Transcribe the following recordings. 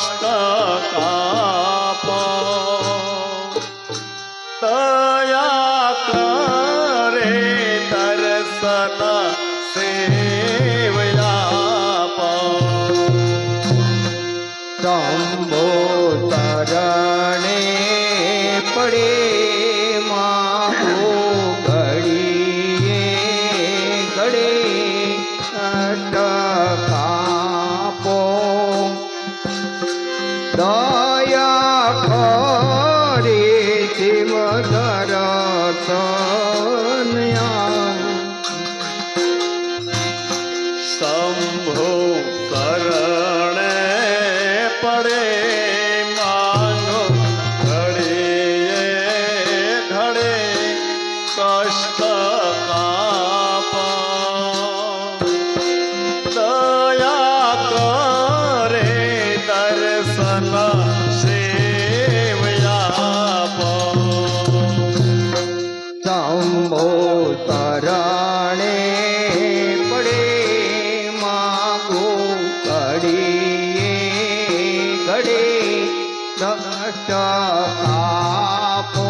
başka રે શિવ દરસનયા શંભો પડે નષ્ટ પાપો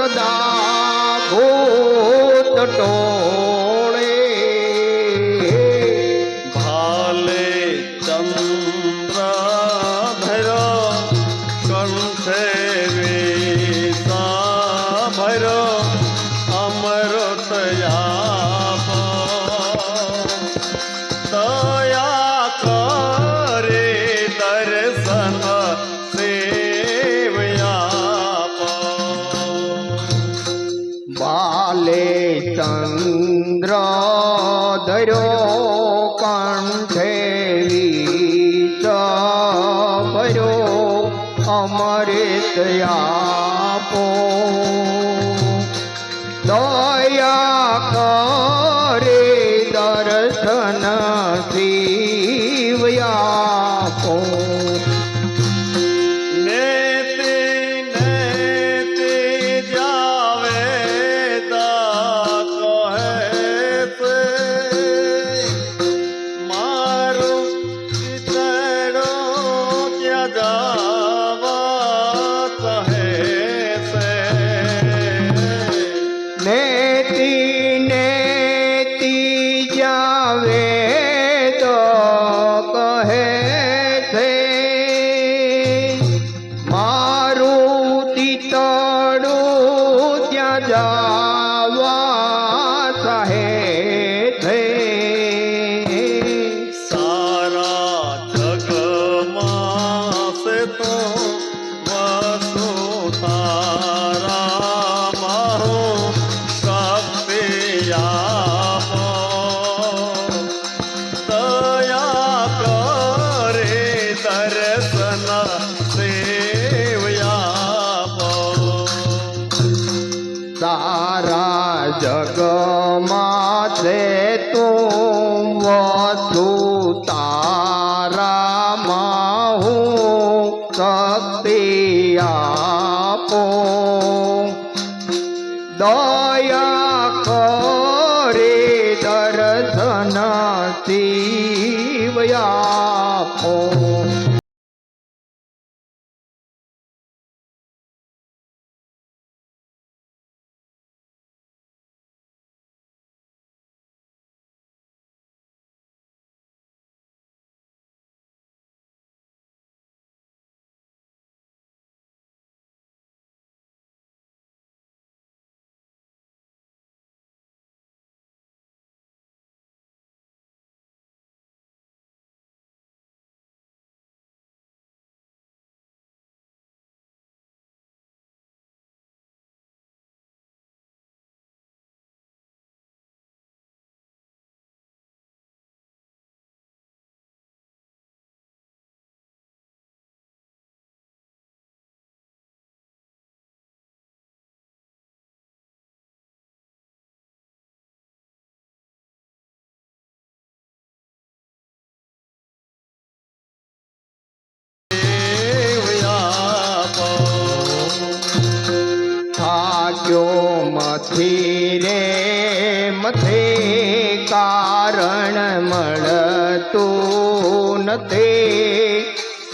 સદા ભૂતટો અમૃત આપો દયા કરે. માથે તું વધુ તારામાં હું શક્તિ આપો દસ નથી રે મથે કારણ મળતું નથી.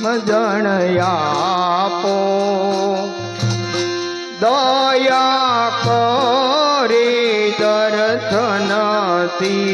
મજણ આપો. દયા કરી દર્શનથી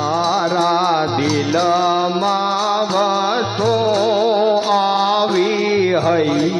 મારા દિલમાં વસો આવી હૈ.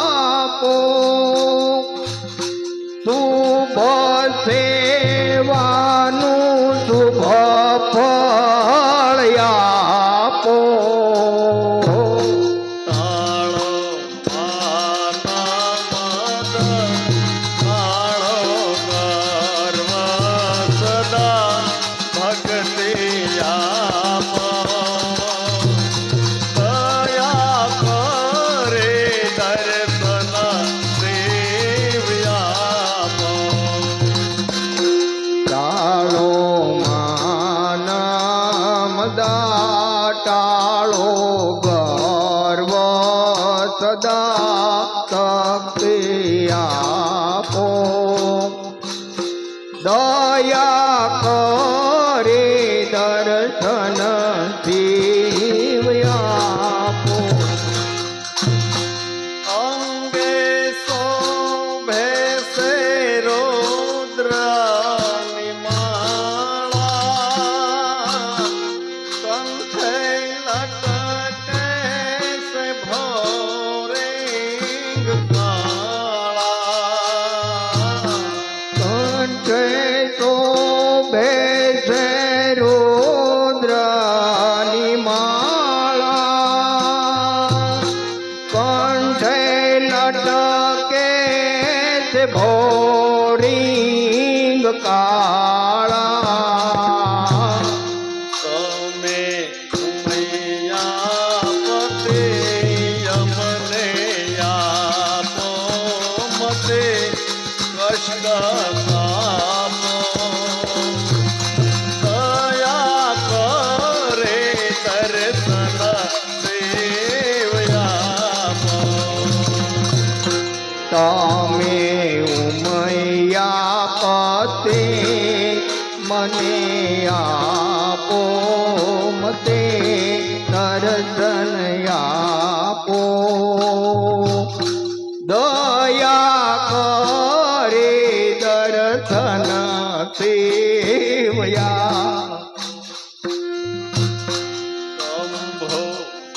哎呀！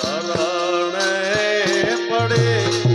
શરણે પડે.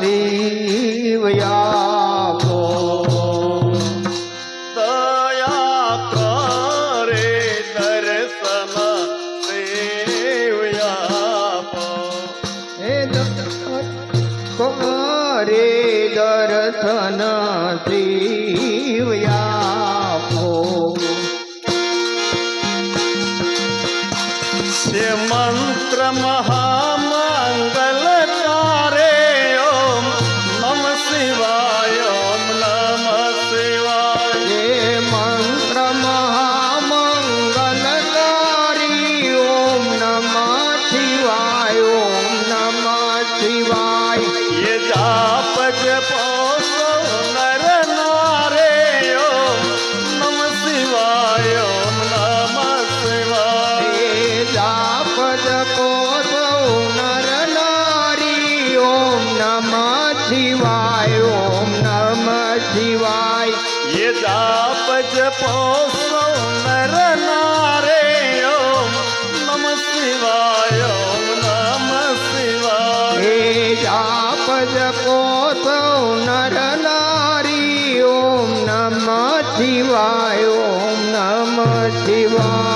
देवया નમઃ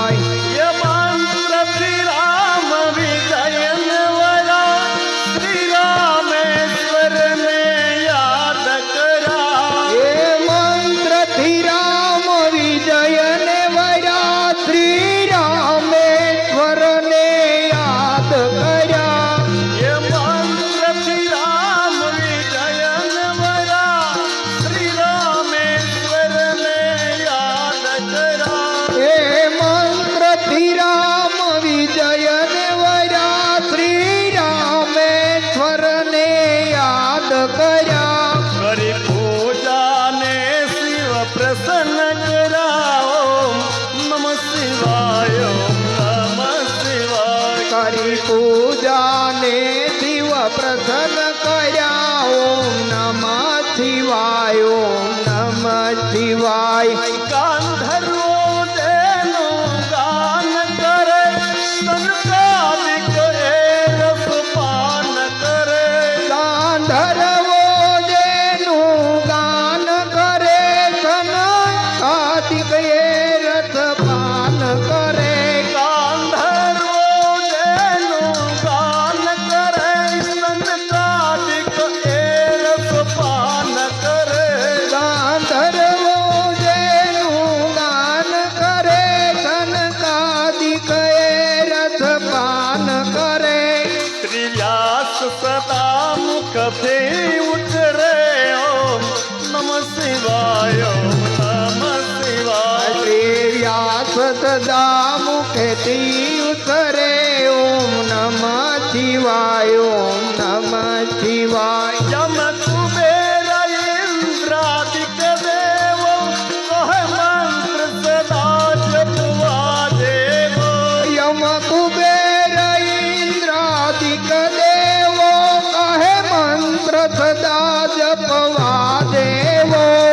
સદા જપવા દેવો.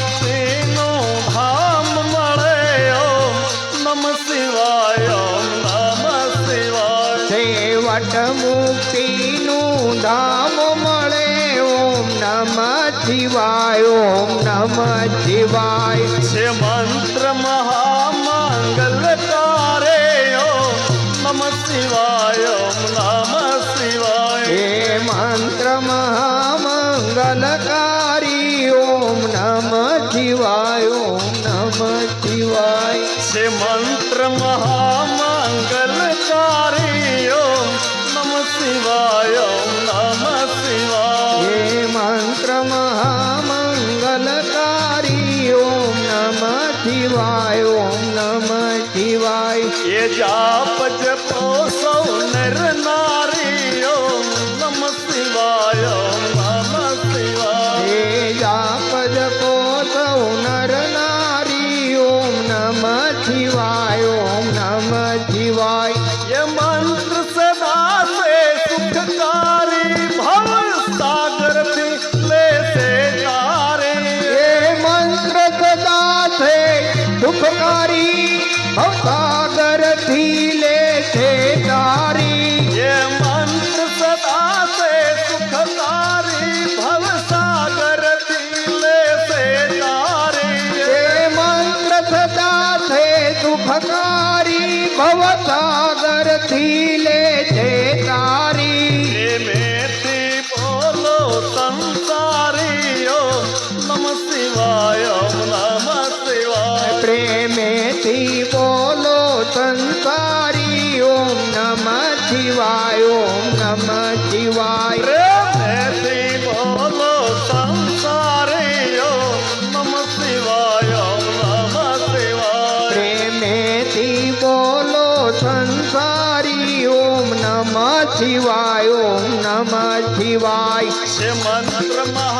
ભક્તિનો ભામ મળે ઓમ નમ શિવાય ઓમ નમ શિવાય. છેવટ મુક્તિનું ધામ મળે ઓમ નમ શિવાય ઓમ નમ શિવાય. છે મન જાપ જપો. બોલો સંસારી ઓમ નમઃ શિવાય ઓમ નમઃ શિવાય. મંત્ર મહા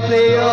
ಪತಿಯೋ